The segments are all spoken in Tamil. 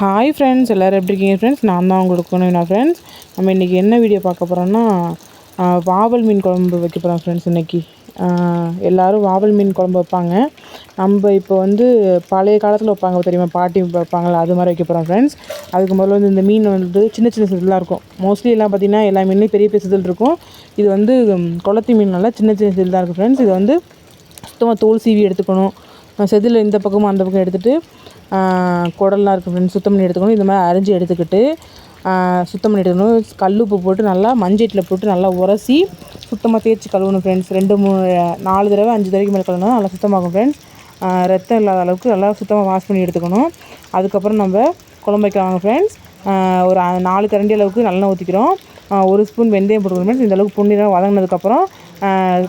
ஹாய் ஃப்ரெண்ட்ஸ் எல்லோரும் எப்படி இருக்கீங்க ஃப்ரெண்ட்ஸ் நான் தான் உங்களுக்கு நான் ஃப்ரெண்ட்ஸ் நம்ம இன்றைக்கி என்ன வீடியோ பார்க்க போகிறோன்னா வாவல் மீன் குழம்பு வைக்க போகிறோம் ஃப்ரெண்ட்ஸ் இன்றைக்கி எல்லோரும் வாவல் மீன் குழம்பு வைப்பாங்க. நம்ம இப்போ வந்து பழைய காலத்தில் வைப்பாங்க தெரியுமா? பாட்டி வைப்பாங்கள்ல அது மாதிரி வைக்க போகிறோம் ஃப்ரெண்ட்ஸ் அதுக்கு முதல்ல வந்து இந்த மீன் வந்து சின்ன சின்ன சிதலாம் இருக்கும். மோஸ்ட்லி எல்லாம் பார்த்திங்கன்னா எல்லா மீன்லேயும் பெரிய பெரிய சிதல் இருக்கும். இது வந்து குளத்தி நல்லா சின்ன சின்ன சிதல் தான் இருக்குது ஃப்ரெண்ட்ஸ் இது வந்து சுத்தமாக தோல் சீவி எடுத்துக்கணும். செதில் இந்த பக்கமும் அந்த பக்கம் எடுத்துகிட்டு குடல்லாம் இருக்குது ஃப்ரெண்ட்ஸ் சுத்தம் பண்ணி எடுத்துக்கணும். இந்த மாதிரி அரைஞ்சி எடுத்துக்கிட்டு சுத்தம் பண்ணி எடுக்கணும் கல் உப்பு போட்டு நல்லா மஞ்சட்டில் போட்டு நல்லா உரசி சுத்தமாக தேய்ச்சி கழுவணும் ஃப்ரெண்ட்ஸ் ரெண்டு மூணு நாலு தடவை அஞ்சு தடவைக்கு மேலே கழுவணும் நல்லா சுத்தமாகும் ஃப்ரெண்ட்ஸ் ரத்தம் இல்லாத அளவுக்கு நல்லா சுத்தமாக வாஷ் பண்ணி எடுத்துக்கணும். அதுக்கப்புறம் நம்ம குழம்பு வைக்கலாம் ஃப்ரெண்ட்ஸ் ஒரு நாலு கரண்டி அளவுக்கு நல்லா ஊற்றிக்கிறோம் ஒரு ஸ்பூன் வெந்தயம் போட்டுக்கணும் ஃப்ரெண்ட்ஸ் இந்த அளவுக்கு புண்ணியம் வதங்கினதுக்கப்புறம்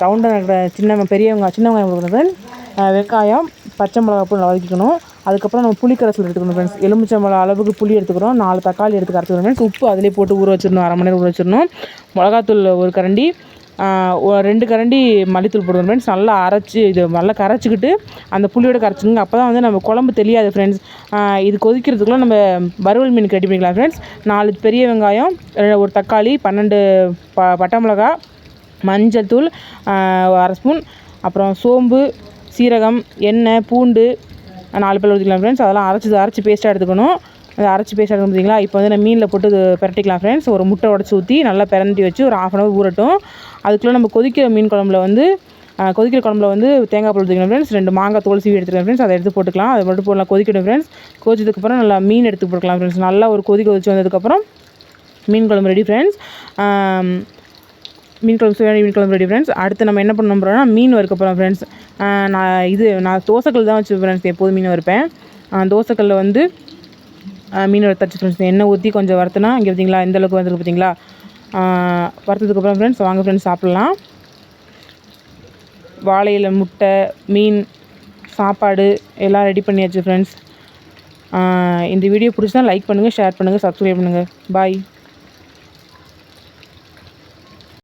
ரவுண்டாக சின்ன பெரியவங்க சின்ன வெங்காயம் போட்டுக்கணும் ஃப்ரெண்ட்ஸ் வெங்காயம் பச்சை மிளகா போட்டு வதக்கிக்கணும். அதுக்கப்புறம் நம்ம புளி கரைசல் எடுத்துக்கணும் ஃப்ரெண்ட்ஸ் எலுமிச்சம்பழம் அளவுக்கு புளி எடுத்துக்கிறோம். நாலு தக்காளி எடுத்து கரைச்சிக்கணும் ஃப்ரெண்ட்ஸ் உப்பு அதிலே போட்டு ஊற வச்சிடணும் அரை மணி நேரம் ஊற வச்சிடணும். மிளகாத்தூள் ஒரு கரண்டி ரெண்டு கரண்டி மல்லித்தூள் போடுவோம் ஃப்ரெண்ட்ஸ் நல்லா அரைச்சி இது நல்லா கரைச்சிக்கிட்டு அந்த புளியோட கரைச்சிங்க அப்போ தான் வந்து நம்ம குழம்பு தெரியாது ஃப்ரெண்ட்ஸ் இது கொதிக்கிறதுக்குள்ளே நம்ம வறுவல் மீன் ரெடி பண்ணிக்கலாம் ஃப்ரெண்ட்ஸ் நாலு பெரிய வெங்காயம் ஒரு தக்காளி பன்னெண்டு ப பட்டை மிளகா மஞ்சள் தூள் அரை ஸ்பூன் அப்புறம் சோம்பு சீரகம் எண்ணெய் பூண்டு நாலு பல் ஊற்றிக்கலாம் ஃப்ரெண்ட்ஸ் அதெல்லாம் அரைச்சி அரைச்சி பேஸ்ட்டாக எடுத்துக்கணும். அதை அரைச்சி பேஸ்ட்டாக எடுத்து பார்த்தீங்களா இப்போ வந்து நான் மீனில் போட்டு பிரட்டிக்கலாம் ஃப்ரெண்ட்ஸ் ஒரு முட்டை உடச்சி ஊற்றி நல்லா பிறண்டி வச்சு ஒரு ஆஃப் அன் ஹவர் ஊறட்டும். அதுக்குள்ளே நம்ம கொதிக்கிற மீன் குழம்புல வந்து கொதிக்கிற குழம்புல வந்து தேங்காய் பால் ஊற்றிக்கணும் ஃப்ரெண்ட்ஸ் ரெண்டு மாங்காய் தோல் சீவி எடுத்துக்கலாம் ஃப்ரெண்ட்ஸ் அதை எடுத்து போட்டுக்கலாம். அதை மட்டும் போடலாம் கொதிக்கணும் ஃப்ரெண்ட்ஸ் கொதிச்சதுக்கப்புறம் நல்லா மீன் எடுத்து போட்டுக்கலாம் ஃப்ரெண்ட்ஸ் நல்லா ஒரு கொதி கொதிச்சு வந்ததுக்கப்புறம் மீன் குழம்பு ரெடி ஃப்ரெண்ட்ஸ் மீன் குழம்பு சுவையான மீன் குழம்பு ரெடி ஃப்ரெண்ட்ஸ் அடுத்து நம்ம என்ன பண்ண போகிறோம்னா மீன் வறுக்க போகிறோம் ஃப்ரெண்ட்ஸ் நான் இது நான் தோசைக்கல் தான் வச்சு ஃப்ரெண்ட்ஸ் எப்போதும் மீன் வறுப்பேன். தோசைக்கல்லில் வந்து மீன் வறுத்தாச்சு ஃப்ரெண்ட்ஸ் எண்ணெய் ஊற்றி கொஞ்சம் வறுத்துனா இங்கே பார்த்தீங்களா இந்த அளவுக்கு வந்துருக்கு பார்த்தீங்களா வறுத்ததுக்கப்புறம் ஃப்ரெண்ட்ஸ் வாங்க ஃப்ரெண்ட்ஸ் சாப்பிட்லாம். வாழையில் முட்டை மீன் சாப்பாடு எல்லாம் ரெடி பண்ணியாச்சு ஃப்ரெண்ட்ஸ் இந்த வீடியோ பிடிச்சா லைக் பண்ணுங்கள் ஷேர் பண்ணுங்கள் சப்ஸ்கிரைப் பண்ணுங்கள் பாய்